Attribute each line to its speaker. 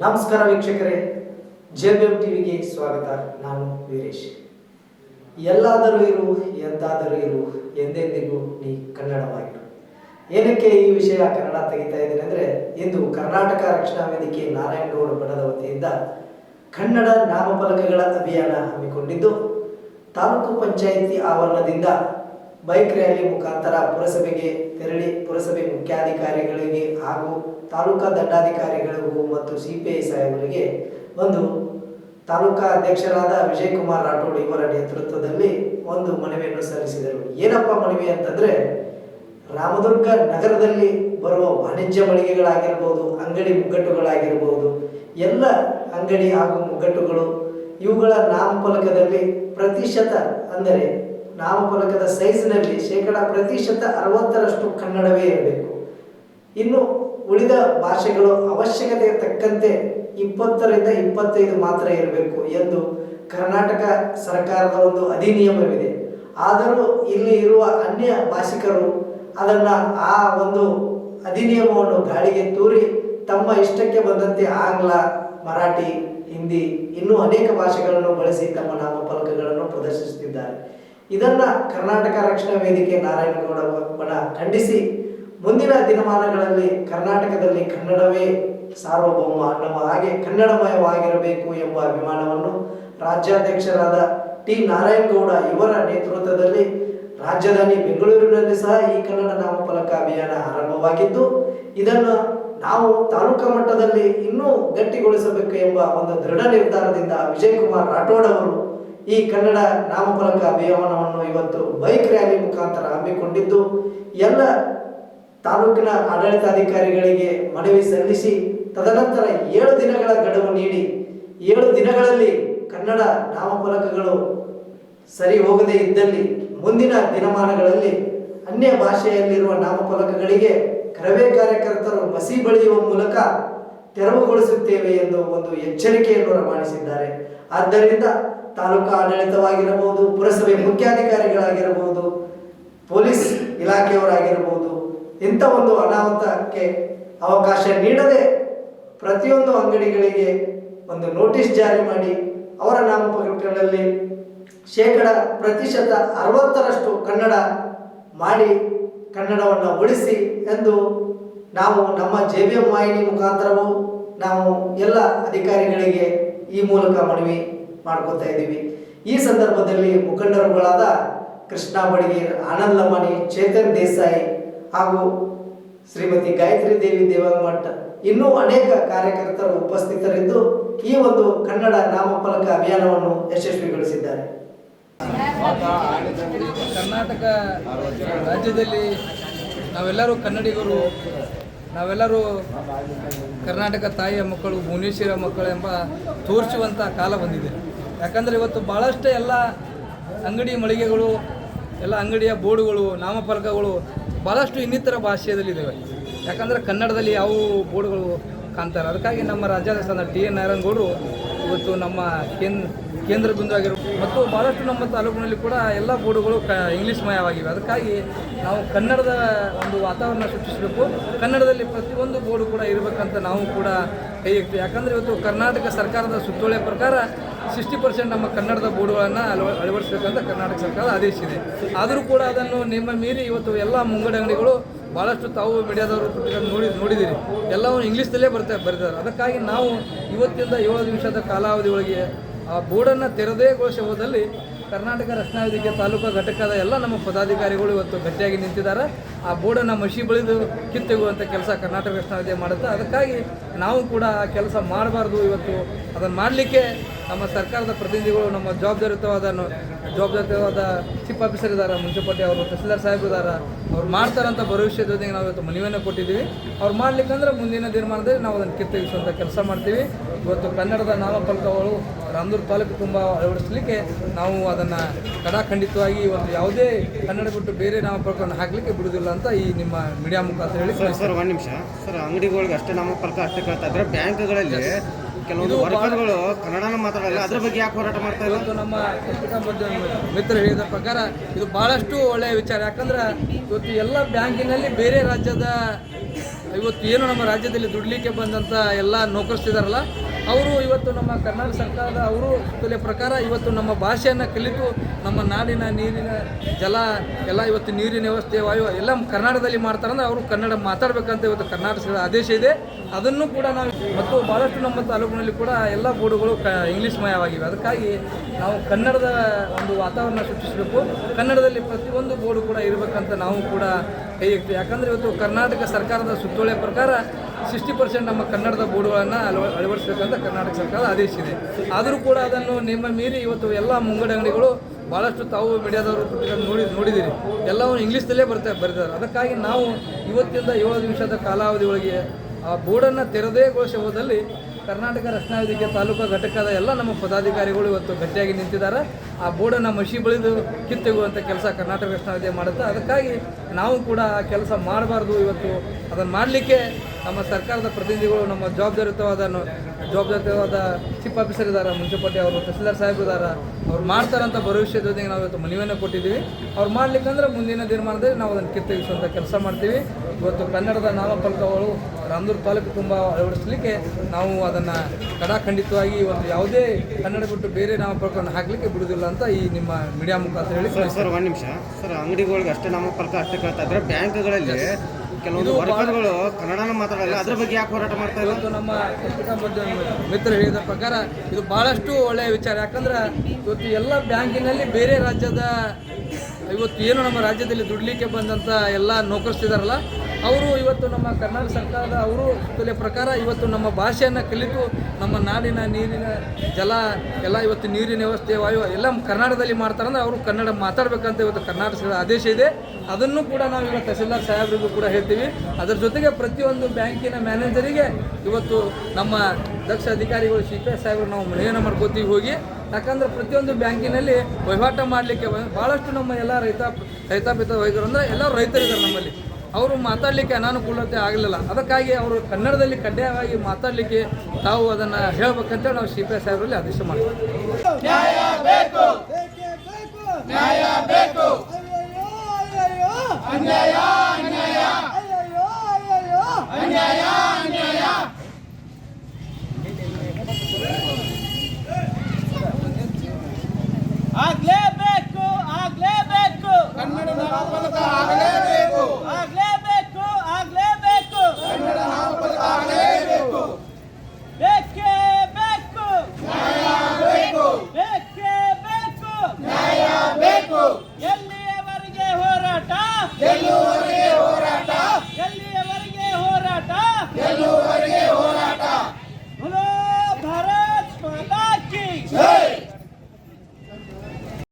Speaker 1: ನಮಸ್ಕಾರ ವೀಕ್ಷಕರೇ ಜೆಬಿಎಂ ಟಿವಿಗೆ ಸ್ವಾಗತ ನಾನು ವೀರೇಶ್ ಎಲ್ಲಾದರೂ ಇರು ಎಂದಾದರೂ ಇರು, ಎಂದೆಂದಿಗೂ ನೀ ಕನ್ನಡವಾಗಿರು. ಏನಕ್ಕೆ ಈ ವಿಷಯ ಕನ್ನಡ ತೆಗಿತಾ ಇದ್ದೀನಿ ಅಂದರೆ, ಇಂದು ಕರ್ನಾಟಕ ರಕ್ಷಣಾ ವೇದಿಕೆ ನಾರಾಯಣಗೌಡ ಬಣದ ವತಿಯಿಂದ ಕನ್ನಡ ನಾಮಫಲಕಗಳ ಅಭಿಯಾನ ಹಮ್ಮಿಕೊಂಡಿದ್ದು, ತಾಲೂಕು ಪಂಚಾಯಿತಿ ಆವರಣದಿಂದ ಬೈಕ್ ರ್ಯಾಲಿ ಮುಖಾಂತರ ಪುರಸಭೆಗೆ ತೆರಳಿ, ಪುರಸಭೆ ಮುಖ್ಯಾಧಿಕಾರಿಗಳಿಗೆ ಹಾಗೂ ತಾಲೂಕಾ ದಂಡಾಧಿಕಾರಿಗಳಿಗೂ ಮತ್ತು ಸಿ ಪಿ ಐ ಸಾಹೇಬರಿಗೆ ಒಂದು ತಾಲೂಕಾ ಅಧ್ಯಕ್ಷರಾದ ವಿಜಯ್ ಕುಮಾರ್ ರಾಠೋಡ್ ಇವರ ನೇತೃತ್ವದಲ್ಲಿ ಒಂದು ಮನವಿಯನ್ನು ಸಲ್ಲಿಸಿದರು. ಏನಪ್ಪ ಮನವಿ ಅಂತಂದ್ರೆ, ರಾಮದುರ್ಗ ನಗರದಲ್ಲಿ ಬರುವ ವಾಣಿಜ್ಯ ಮಳಿಗೆಗಳಾಗಿರ್ಬೋದು, ಅಂಗಡಿ ಮುಗ್ಗಟ್ಟುಗಳಾಗಿರ್ಬೋದು, ಎಲ್ಲ ಅಂಗಡಿ ಹಾಗೂ ಮುಗ್ಗಟ್ಟುಗಳು, ಇವುಗಳ ನಾಮಫಲಕದಲ್ಲಿ ಪ್ರತಿಶತ ಅಂದರೆ ನಾಮಫಲಕದ ಸೈಜ್ನಲ್ಲಿ ಶೇಕಡ ಪ್ರತಿಶತ ಅರವತ್ತರಷ್ಟು ಕನ್ನಡವೇ ಇರಬೇಕು. ಇನ್ನು ಉಳಿದ ಭಾಷೆಗಳು ಅವಶ್ಯಕತೆಗೆ ತಕ್ಕಂತೆ ಇಪ್ಪತ್ತರಿಂದ ಇಪ್ಪತ್ತೈದು ಮಾತ್ರ ಇರಬೇಕು ಎಂದು ಕರ್ನಾಟಕ ಸರ್ಕಾರದ ಒಂದು ಅಧಿನಿಯಮವಿದೆ. ಆದರೂ ಇಲ್ಲಿ ಇರುವ ಅನ್ಯ ಭಾಷಿಕರು ಅದನ್ನು ಆ ಒಂದು ಅಧಿನಿಯಮವನ್ನು ಗಾಳಿಗೆ ತೂರಿ ತಮ್ಮ ಇಷ್ಟಕ್ಕೆ ಬಂದಂತೆ ಆಂಗ್ಲ, ಮರಾಠಿ, ಹಿಂದಿ ಇನ್ನೂ ಅನೇಕ ಭಾಷೆಗಳನ್ನು ಬಳಸಿ ತಮ್ಮ ನಾಮಫಲಕಗಳನ್ನು ಪ್ರದರ್ಶಿಸುತ್ತಿದ್ದಾರೆ. ಇದನ್ನ ಕರ್ನಾಟಕ ರಕ್ಷಣಾ ವೇದಿಕೆ ನಾರಾಯಣಗೌಡ ಖಂಡಿಸಿ ಮುಂದಿನ ದಿನಮಾನಗಳಲ್ಲಿ ಕರ್ನಾಟಕದಲ್ಲಿ ಕನ್ನಡವೇ ಸಾರ್ವಭೌಮ ನಮ್ಮ ಹಾಗೆ ಕನ್ನಡಮಯವಾಗಿರಬೇಕು ಎಂಬ ಅಭಿಮಾನವನ್ನು ರಾಜ್ಯಾಧ್ಯಕ್ಷರಾದ ಟಿ ನಾರಾಯಣಗೌಡ ಇವರ ನೇತೃತ್ವದಲ್ಲಿ ರಾಜಧಾನಿ ಬೆಂಗಳೂರಿನಲ್ಲಿ ಸಹ ಈ ಕನ್ನಡ ನಾಮಫಲಕ ಅಭಿಯಾನ ಆರಂಭವಾಗಿದ್ದು, ಇದನ್ನು ನಾವು ತಾಲೂಕಾ ಮಟ್ಟದಲ್ಲಿ ಇನ್ನೂ ಗಟ್ಟಿಗೊಳಿಸಬೇಕು ಎಂಬ ಒಂದು ದೃಢ ನಿರ್ಧಾರದಿಂದ ವಿಜಯ್ ಕುಮಾರ್ ರಾಠೋಡ್ ಅವರು ಈ ಕನ್ನಡ ನಾಮಫಲಕ ಅಭಿಯಾನವನ್ನು ಇವತ್ತು ಬೈಕ್ ರ್ಯಾಲಿ ಮುಖಾಂತರ ಹಮ್ಮಿಕೊಂಡಿದ್ದು, ಎಲ್ಲ ತಾಲೂಕಿನ ಆಡಳಿತಾಧಿಕಾರಿಗಳಿಗೆ ಮನವಿ ಸಲ್ಲಿಸಿ ತದನಂತರ ಏಳು ದಿನಗಳ ಗಡುವು ನೀಡಿ, ಏಳು ದಿನಗಳಲ್ಲಿ ಕನ್ನಡ ನಾಮಫಲಕಗಳು ಸರಿ ಹೋಗದೇ ಇದ್ದಲ್ಲಿ ಮುಂದಿನ ದಿನಮಾನಗಳಲ್ಲಿ ಅನ್ಯ ಭಾಷೆಯಲ್ಲಿರುವ ನಾಮಫಲಕಗಳಿಗೆ ಕರವೇ ಕಾರ್ಯಕರ್ತರು ಮಸಿ ಬಳಿಯುವ ಮೂಲಕ ತೆರವುಗೊಳಿಸುತ್ತೇವೆ ಎಂದು ಒಂದು ಎಚ್ಚರಿಕೆಯನ್ನು ರವಾನಿಸಿದ್ದಾರೆ. ಆದ್ದರಿಂದ ತಾಲೂಕಾ ಆಡಳಿತವಾಗಿರಬಹುದು, ಪುರಸಭೆ ಮುಖ್ಯಾಧಿಕಾರಿಗಳಾಗಿರಬಹುದು, ಪೊಲೀಸ್ ಇಲಾಖೆಯವರಾಗಿರಬಹುದು, ಇಂಥ ಒಂದು ಅನಾಹುತಕ್ಕೆ ಅವಕಾಶ ನೀಡದೆ ಪ್ರತಿಯೊಂದು ಅಂಗಡಿಗಳಿಗೆ ಒಂದು ನೋಟಿಸ್ ಜಾರಿ ಮಾಡಿ ಅವರ ನಾಮಫಲಕಗಳಲ್ಲಿ ಶೇಕಡ ಪ್ರತಿಶತ ಅರವತ್ತರಷ್ಟು ಕನ್ನಡ ಮಾಡಿ ಕನ್ನಡವನ್ನು ಉಳಿಸಿ ಎಂದು ನಾವು ನಮ್ಮ ಜೆ ಬಿ ಎಂ ವಾಹಿನಿ ಮುಖಾಂತರವೂ ನಾವು ಎಲ್ಲ ಅಧಿಕಾರಿಗಳಿಗೆ ಈ ಮೂಲಕ ಮನವಿ ಮಾಡ್ಕೋತಾ ಇದ್ದೀವಿ. ಈ ಸಂದರ್ಭದಲ್ಲಿ ಮುಖಂಡರುಗಳಾದ ಕೃಷ್ಣ ಬಡಗೇರ್, ಆನಂದ್ ಲಮಾಣಿ, ಚೇತನ್ ದೇಸಾಯಿ ಹಾಗೂ ಶ್ರೀಮತಿ ಗಾಯತ್ರಿ ದೇವಿ ದೇವಂಗಮಠ ಇನ್ನೂ ಅನೇಕ ಕಾರ್ಯಕರ್ತರು ಉಪಸ್ಥಿತರಿದ್ದು ಈ ಒಂದು ಕನ್ನಡ ನಾಮಫಲಕ ಅಭಿಯಾನವನ್ನು ಯಶಸ್ವಿಗೊಳಿಸಿದ್ದಾರೆ.
Speaker 2: ಕರ್ನಾಟಕ ರಾಜ್ಯದಲ್ಲಿ ನಾವೆಲ್ಲರೂ ಕನ್ನಡಿಗರು, ನಾವೆಲ್ಲರೂ ಕರ್ನಾಟಕ ತಾಯಿಯ ಮಕ್ಕಳು ಭುವನೇಶ್ವರ ಮಕ್ಕಳು ಎಂಬ ತೋರಿಸುವಂಥ ಕಾಲ ಬಂದಿದೆ. ಯಾಕಂದರೆ ಇವತ್ತು ಭಾಳಷ್ಟು ಎಲ್ಲ ಅಂಗಡಿ ಮಳಿಗೆಗಳು, ಎಲ್ಲ ಅಂಗಡಿಯ ಬೋರ್ಡುಗಳು, ನಾಮಫಲಕಗಳು ಭಾಳಷ್ಟು ಇನ್ನಿತರ ಭಾಷೆಯಲ್ಲಿದ್ದಾವೆ. ಯಾಕಂದರೆ ಕನ್ನಡದಲ್ಲಿ ಯಾವ ಬೋರ್ಡ್ಗಳು ಕಾಣ್ತಾರೆ ಅದಕ್ಕಾಗಿ ನಮ್ಮ ರಾಜ್ಯಾಧ್ಯಕ್ಷ ಟಿ ಎನ್ ನಾರಾಯಣಗೌಡರು ಇವತ್ತು ನಮ್ಮ ಕೇಂದ್ರ ಕೇಂದ್ರ ಬಿಂದು ಆಗಿರೋ ಮತ್ತು ಭಾಳಷ್ಟು ನಮ್ಮ ತಾಲೂಕಿನಲ್ಲಿ ಕೂಡ ಎಲ್ಲ ಬೋರ್ಡುಗಳು ಕ, ಇಂಗ್ಲೀಷ್ ಮಯವಾಗಿವೆ. ಅದಕ್ಕಾಗಿ ನಾವು ಕನ್ನಡದ ಒಂದು ವಾತಾವರಣ ಸೃಷ್ಟಿಸಬೇಕು. ಕನ್ನಡದಲ್ಲಿ ಪ್ರತಿಯೊಂದು ಬೋರ್ಡು ಕೂಡ ಇರಬೇಕಂತ ನಾವು ಕೂಡ ಕೈ ಹಾಕ್ತೀವಿ ಯಾಕಂದರೆ ಇವತ್ತು ಕರ್ನಾಟಕ ಸರ್ಕಾರದ ಸುತ್ತೋಳೆ ಪ್ರಕಾರ ಸಿಕ್ಸ್ಟಿ ಪರ್ಸೆಂಟ್ ನಮ್ಮ ಕನ್ನಡದ ಬೋರ್ಡುಗಳನ್ನು ಅಳವ, ಅಳವಡಿಸಬೇಕಂತ ಕರ್ನಾಟಕ ಸರ್ಕಾರ ಆದೇಶಿಸಿದೆ. ಆದರೂ ಕೂಡ ಅದನ್ನು ನಿಮ್ಮ ಮೀರಿ ಇವತ್ತು ಎಲ್ಲ ಮುಂಗಡ ಅಂಗಡಿಗಳು ಭಾಳಷ್ಟು ತಾವು ಮೀಡಿಯಾದವರು ನೋಡಿ ನೋಡಿದ್ದೀರಿ. ಎಲ್ಲವೂ ಇಂಗ್ಲೀಷ್ದಲ್ಲೇ ಬರ್ತಾ ಬರೀತಾರೆ ಅದಕ್ಕಾಗಿ ನಾವು ಇವತ್ತಿಂದ ಏಳು ನಿಮಿಷದ ಕಾಲಾವಧಿ ಒಳಗೆ ಆ ಬೋರ್ಡನ್ನು ತೆರದೇಗೊಳಿಸಿ ಹೋದಲ್ಲಿ ಕರ್ನಾಟಕ ರಕ್ಷಣಾ ವೇದಿಕೆ ತಾಲೂಕು ಘಟಕದ ಎಲ್ಲ ನಮ್ಮ ಪದಾಧಿಕಾರಿಗಳು ಇವತ್ತು ಗಟ್ಟಿಯಾಗಿ ನಿಂತಿದ್ದಾರೆ. ಆ ಬೋರ್ಡನ್ನು ಮಸಿ ಬಳಿದು ಕಿತ್ತೆಗುವಂಥ ಕೆಲಸ ಕರ್ನಾಟಕ ರಕ್ಷಣಾ ವೇದಿಕೆ ಮಾಡುತ್ತೆ. ಅದಕ್ಕಾಗಿ ನಾವು ಕೂಡ ಆ ಕೆಲಸ ಮಾಡಬಾರ್ದು ಇವತ್ತು. ಅದನ್ನು ಮಾಡಲಿಕ್ಕೆ ನಮ್ಮ ಸರ್ಕಾರದ ಪ್ರತಿನಿಧಿಗಳು, ನಮ್ಮ ಜವಾಬ್ದಾರಿಯುತವಾದ ಜವಾಬ್ದಾರಿಯುತವಾದ ಚೀಫ್ ಆಫೀಸರ್ ಇದ್ದಾರೆ ಮುನ್ಸಿಪಾಲ್ಟಿ ಅವರು, ತಹಸೀಲ್ದಾರ್ ಸಾಹೇಬ್ ಇದ್ದಾರೆ ಅವ್ರು ಮಾಡ್ತಾರಂಥ ಭವಿಷ್ಯದ ಜೊತೆಗೆ ನಾವು ಇವತ್ತು ಮನವಿಯನ್ನು ಕೊಟ್ಟಿದ್ದೀವಿ. ಅವ್ರು ಮಾಡಲಿಕ್ಕಂದ್ರೆ ಮುಂದಿನ ದಿನಮಾನದಲ್ಲಿ ನಾವು ಅದನ್ನು ಕಿತ್ತಗಿಸುವಂಥ ಕೆಲಸ ಮಾಡ್ತೀವಿ. ಇವತ್ತು ಕನ್ನಡದ ನಾಮಫಲಕಗಳು ರಾಮದುರ್ಗ ತಾಲೂಕು ತುಂಬ ಅಳವಡಿಸಲಿಕ್ಕೆ ನಾವು ಅದನ್ನು ಕಡಾಖಂಡಿತವಾಗಿ ಒಂದು ಯಾವುದೇ ಕನ್ನಡ ಬಿಟ್ಟು ಬೇರೆ ನಾಮಫಲಕವನ್ನು ಹಾಕಲಿಕ್ಕೆ ಬಿಡುವುದಿಲ್ಲ ಅಂತ ಈ ನಿಮ್ಮ ಮೀಡಿಯಾ ಮುಖಾಂತರ ಹೇಳಿ
Speaker 3: ಸರ್ ಸರ್ ಒಂದು ನಿಮಿಷ. ಸರ್ ಅಂಗಡಿಗಳಿಗೆ ಅಷ್ಟೇ ನಾಮಫಲಕ ಅಷ್ಟೇ ಕೇಳ್ತಾ ಇದ್ರೆ ಬ್ಯಾಂಕ್ಗಳಲ್ಲಿ ಕೆಲವೊಂದು
Speaker 2: ವರ್ಗಗಳು ಕನ್ನಡ
Speaker 3: ವರ್ಕರ್ಗಳು ಕನ್ನಡನ ಮಾತಾಡಲ್ಲ ಅದ್ರ ಬಗ್ಗೆ ಯಾಕೆ ಹೋರಾಟ ಮಾಡ್ತಾ
Speaker 2: ಇವತ್ತು ನಮ್ಮ ಮಿತ್ರ ಹೇಳಿದ ಪ್ರಕಾರ ಇದು ಬಹಳಷ್ಟು ಒಳ್ಳೆಯ ವಿಚಾರ. ಯಾಕಂದ್ರೆ ಇವತ್ತು ಎಲ್ಲ ಬ್ಯಾಂಕಿನಲ್ಲಿ ಬೇರೆ ರಾಜ್ಯದ ಇವತ್ತು ಏನು ನಮ್ಮ ರಾಜ್ಯದಲ್ಲಿ ದುಡ್ಲಿಕ್ಕೆ ಬಂದಂಥ ಎಲ್ಲ ನೌಕರಿಸ್ತಿದಾರಲ್ಲ ಅವರು ಇವತ್ತು ನಮ್ಮ ಕರ್ನಾಟಕ ಸರ್ಕಾರದ ಅವರು ಸುತ್ತೋಲೆ ಪ್ರಕಾರ ಇವತ್ತು ನಮ್ಮ ಭಾಷೆಯನ್ನು ಕಲಿತು ನಮ್ಮ ನಾಡಿನ ನೀರಿನ ಜಲ ಎಲ್ಲ ಇವತ್ತು ನೀರಿನ ವ್ಯವಸ್ಥೆ, ವಾಯು ಎಲ್ಲ ಕರ್ನಾಟಕದಲ್ಲಿ ಮಾಡ್ತಾರಂದ್ರೆ ಅವರು ಕನ್ನಡ ಮಾತಾಡಬೇಕಂತ ಇವತ್ತು ಕರ್ನಾಟಕದ ಆದೇಶ ಇದೆ. ಅದನ್ನು ಕೂಡ ನಾವು ಮತ್ತು ಭಾಳಷ್ಟು ನಮ್ಮ ತಾಲೂಕಿನಲ್ಲಿ ಕೂಡ ಎಲ್ಲ ಬೋರ್ಡುಗಳು ಕ ಇಂಗ್ಲೀಷ್ ಮಯವಾಗಿವೆ ಅದಕ್ಕಾಗಿ ನಾವು ಕನ್ನಡದ ಒಂದು ವಾತಾವರಣ ಸೃಷ್ಟಿಸಬೇಕು. ಕನ್ನಡದಲ್ಲಿ ಪ್ರತಿಯೊಂದು ಬೋರ್ಡು ಕೂಡ ಇರಬೇಕಂತ ನಾವು ಕೂಡ ಕೈ ಯಾಕಂದ್ರೆ ಯಾಕಂದರೆ ಇವತ್ತು ಕರ್ನಾಟಕ ಸರ್ಕಾರದ ಸುತ್ತೋಲೆ ಪ್ರಕಾರ ಸಿಕ್ಸ್ಟಿ ಪರ್ಸೆಂಟ್ ನಮ್ಮ ಕನ್ನಡದ ಬೋರ್ಡ್ಗಳನ್ನು ಅಳವ, ಅಳವಡಿಸಬೇಕಂತ ಕರ್ನಾಟಕ ಸರ್ಕಾರ ಆದೇಶ ಇದೆ ಆದರೂ ಕೂಡ ಅದನ್ನು ನಿಮ್ಮ ಮೀರಿ ಇವತ್ತು ಎಲ್ಲ ಮುಂಗಡ ಅಂಗಡಿಗಳು ಭಾಳಷ್ಟು ತಾವು ಮೀಡಿಯಾದವರು ನೋಡಿ ನೋಡಿದ್ದೀರಿ ಎಲ್ಲವೂ ಇಂಗ್ಲೀಷ್ದಲ್ಲೇ ಬರ್ತಾ ಬರೆದಿದ್ದಾರೆ ಅದಕ್ಕಾಗಿ ನಾವು ಇವತ್ತಿಂದ ಏಳು ನಿಮಿಷದ ಕಾಲಾವಧಿ ಒಳಗೆ ಆ ಬೋರ್ಡನ್ನು ತೆರೆದೇಗೊಳಿಸಿ ಹೋದಲ್ಲಿ ಕರ್ನಾಟಕ ರಕ್ಷಣಾ ವೇದಿಕೆ ತಾಲೂಕು ಘಟಕದ ಎಲ್ಲ ನಮ್ಮ ಪದಾಧಿಕಾರಿಗಳು ಇವತ್ತು ಗಟ್ಟಿಯಾಗಿ ನಿಂತಿದ್ದಾರೆ. ಆ ಬೋರ್ಡನ್ನು ಮಷಿ ಬಳಿದು ಕಿತ್ತೆಗುವಂಥ ಕೆಲಸ ಕರ್ನಾಟಕ ರಕ್ಷಣಾ ಮಾಡುತ್ತೆ, ಅದಕ್ಕಾಗಿ ನಾವು ಕೂಡ ಆ ಕೆಲಸ ಮಾಡಬಾರ್ದು ಇವತ್ತು. ಅದನ್ನು ಮಾಡಲಿಕ್ಕೆ ನಮ್ಮ ಸರ್ಕಾರದ ಪ್ರತಿನಿಧಿಗಳು, ನಮ್ಮ ಜವಾಬ್ದಾರಿಯುತವಾದ ಜವಾಬ್ದಾರಿಯುತವಾದ ಚೀಫ್ ಆಫೀಸರ್ ಇದ್ದಾರೆ, ಮುನ್ಸಿಪಾಲ್ಟಿ ಅವರು, ತಹಸೀಲ್ದಾರ್ ಸಾಹೇಬ್ ಇದ್ದಾರೆ. ಅವ್ರು ಮಾಡ್ತಾರಂಥ ಭವಿಷ್ಯದ ಜೊತೆಗೆ ನಾವು ಇವತ್ತು ಮನವಿಯನ್ನು ಕೊಟ್ಟಿದ್ದೀವಿ. ಅವ್ರು ಮಾಡ್ಲಿಕ್ಕಂದ್ರೆ ಮುಂದಿನ ದಿನಮಾನದಲ್ಲಿ ನಾವು ಅದನ್ನು ಕಿತ್ತೆಗಿಸುವಂಥ ಕೆಲಸ ಮಾಡ್ತೀವಿ. ಇವತ್ತು ಕನ್ನಡದ ನಾಮಫಲಕಗಳು ರಾಮದುರ್ಗ ತಾಲೂಕು ತುಂಬ ಅಳವಡಿಸಲಿಕ್ಕೆ ನಾವು ಅದನ್ನು ಕಡಾಖಂಡಿತವಾಗಿ ಒಂದು ಯಾವುದೇ ಕನ್ನಡ ಬಿಟ್ಟು ಬೇರೆ ನಾಮಫಲಕವನ್ನು ಹಾಕಲಿಕ್ಕೆ ಬಿಡುವುದಿಲ್ಲ. ಅಂತ ಈ ನಿಮ್ಮ ಮೀಡಿಯಾ ಮುಖಾಂತರ ಹೇಳಿ
Speaker 3: ಸರ್ ಸರ್ ಒಂದು ನಿಮಿಷ. ಸರ್ ಅಂಗಡಿಗಳಿಗೆ ಅಷ್ಟೇ ನಮ್ಮ ಪರ್ತ ಅಷ್ಟೇ ಕೇಳ್ತಾ ಇದ್ರೆ ಬ್ಯಾಂಕ್ಗಳಲ್ಲಿ ಕೆಲವೊಂದು ವರ್ಕರ್ಗಳು ಕನ್ನಡನ ಮಾತಾಡಲ್ಲ ಅದ್ರ ಬಗ್ಗೆ ಯಾಕೆ ಹೋರಾಟ ಮಾಡ್ತಾ ಇಲ್ಲ
Speaker 2: ಇವತ್ತು ನಮ್ಮ ಮಿತ್ರ ಮಾಧ್ಯಮ ಮಿತ್ರರು ಹೇಳಿದ ಪ್ರಕಾರ ಇದು ಬಹಳಷ್ಟು ಒಳ್ಳೆಯ ವಿಚಾರ. ಯಾಕಂದ್ರೆ ಇವತ್ತು ಎಲ್ಲ ಬ್ಯಾಂಕಿನಲ್ಲಿ ಬೇರೆ ರಾಜ್ಯದ ಇವತ್ತು ಏನು ನಮ್ಮ ರಾಜ್ಯದಲ್ಲಿ ದುಡ್ಲಿಕ್ಕೆ ಬಂದಂಥ ಎಲ್ಲ ನೌಕರಿಸ್ತಿದಾರಲ್ಲ ಅವರು ಇವತ್ತು ನಮ್ಮ ಕರ್ನಾಟಕ ಸರ್ಕಾರದ ಅವರು ಕಲೆ ಪ್ರಕಾರ ಇವತ್ತು ನಮ್ಮ ಭಾಷೆಯನ್ನು ಕಲಿತು ನಮ್ಮ ನಾಡಿನ ನೀರಿನ ಜಲ, ಎಲ್ಲ ಇವತ್ತು ನೀರಿನ ವ್ಯವಸ್ಥೆ, ವಾಯು, ಎಲ್ಲ ಕರ್ನಾಟಕದಲ್ಲಿ ಮಾಡ್ತಾರಂದ್ರೆ ಅವರು ಕನ್ನಡ ಮಾತಾಡಬೇಕಂತ ಇವತ್ತು ಕರ್ನಾಟಕದ ಆದೇಶ ಇದೆ. ಅದನ್ನು ಕೂಡ ನಾವು ಇವತ್ತು ತಹಸೀಲ್ದಾರ್ ಸಾಹೇಬರಿಗೂ ಕೂಡ ಹೇಳ್ತೀವಿ. ಅದರ ಜೊತೆಗೆ ಪ್ರತಿಯೊಂದು ಬ್ಯಾಂಕಿನ ಮ್ಯಾನೇಜರಿಗೆ ಇವತ್ತು ನಮ್ಮ ದಕ್ಷ ಅಧಿಕಾರಿಗಳು ಎಸ್ ಸಾಹೇಬರು ನಾವು ಮನೆಯನ್ನು ಮಾಡ್ಕೋತೀವಿ ಹೋಗಿ. ಯಾಕಂದ್ರೆ ಪ್ರತಿಯೊಂದು ಬ್ಯಾಂಕಿನಲ್ಲಿ ವಹಿವಾಟ ಮಾಡಲಿಕ್ಕೆ ಭಾಳಷ್ಟು ನಮ್ಮ ಎಲ್ಲ ರೈತ, ರೈತಾಪಿತ ವೈದ್ಯರು ಅಂದರೆ ಎಲ್ಲರೂ ರೈತರಿದ್ದಾರೆ ನಮ್ಮಲ್ಲಿ. ಅವರು ಮಾತಾಡಲಿಕ್ಕೆ ಅನಾನುಕೂಲತೆ ಆಗಲಿಲ್ಲ. ಅದಕ್ಕಾಗಿ ಅವರು ಕನ್ನಡದಲ್ಲಿ ಕಡ್ಡಾಯವಾಗಿ ಮಾತಾಡಲಿಕ್ಕೆ ತಾವು ಅದನ್ನು ಹೇಳಬೇಕಂತ ನಾವು ಸಿ ಪಿ ಸಾಹೇಬರಲ್ಲಿ ಆದೇಶ ಮಾಡ್ತೀವಿ.
Speaker 4: ಆಗ್ಲೇಬೇಕು ಆಗ್ಲೇಬೇಕು. ಕನ್ನಡ ನಾಮಫಲಕ ಆಗಲೇಬೇಕು